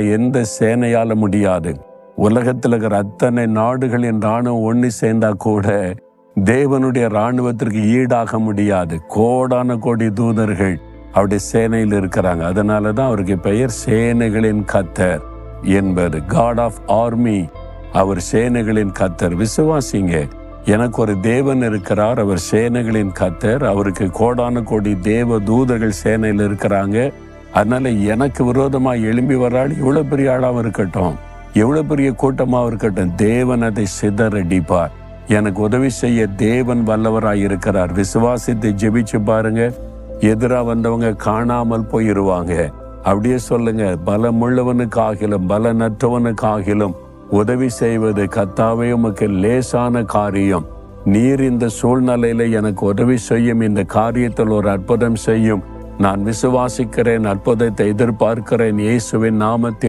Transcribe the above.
எந்த சேனையால முடியாது. உலகத்தில் இருக்கிற அத்தனை நாடுகளின் ராணுவம் ஒன்று சேர்ந்தா கூட தேவனுடைய ராணுவத்திற்கு ஈடாக முடியாது. கோடான கோடி தூதர்கள் அவருடைய சேனையில் இருக்கிறாங்க. அதனால தான் அவருக்கு பெயர் சேனைகளின் கத்தர் என்பது. காட் ஆஃப் ஆர்மி அவர் சேனைகளின் கத்தர். விசுவாசிங்க எனக்கு ஒரு தேவன் இருக்கிறார் அவர் சேனைகளின் கத்தர். அவருக்கு கோடான கோடி தேவ தூதர்கள் சேனையில் இருக்கிறாங்க. அதனால எனக்கு விரோதமா எழும்பி வராள் இவ்வளவு பெரிய ஆளாவும் இருக்கட்டும். எவ்வளவு பெரிய கூட்டமாக இருக்கட்டும். தேவன் அதை சிதறடிப்பார். எனக்கு உதவி செய்ய தேவன் வல்லவராய் இருக்கிறார். விசுவாசித்து ஜெபிச்சு பாருங்க. எதிரா வந்தவங்க காணாமல் போயிருவாங்க. அப்படியே சொல்லுங்க. நடத்தவனுக்கு ஆகிலும் உதவி செய்வது கத்தாவே உமக்கு லேசான காரியம். நீர் இந்த சூழ்நிலையில எனக்கு உதவி செய்யும். இந்த காரியத்தில் ஒரு அற்புதம் செய்யும். நான் விசுவாசிக்கிறேன் அற்புதத்தை எதிர்பார்க்கிறேன். இயேசுவின் நாமத்தில்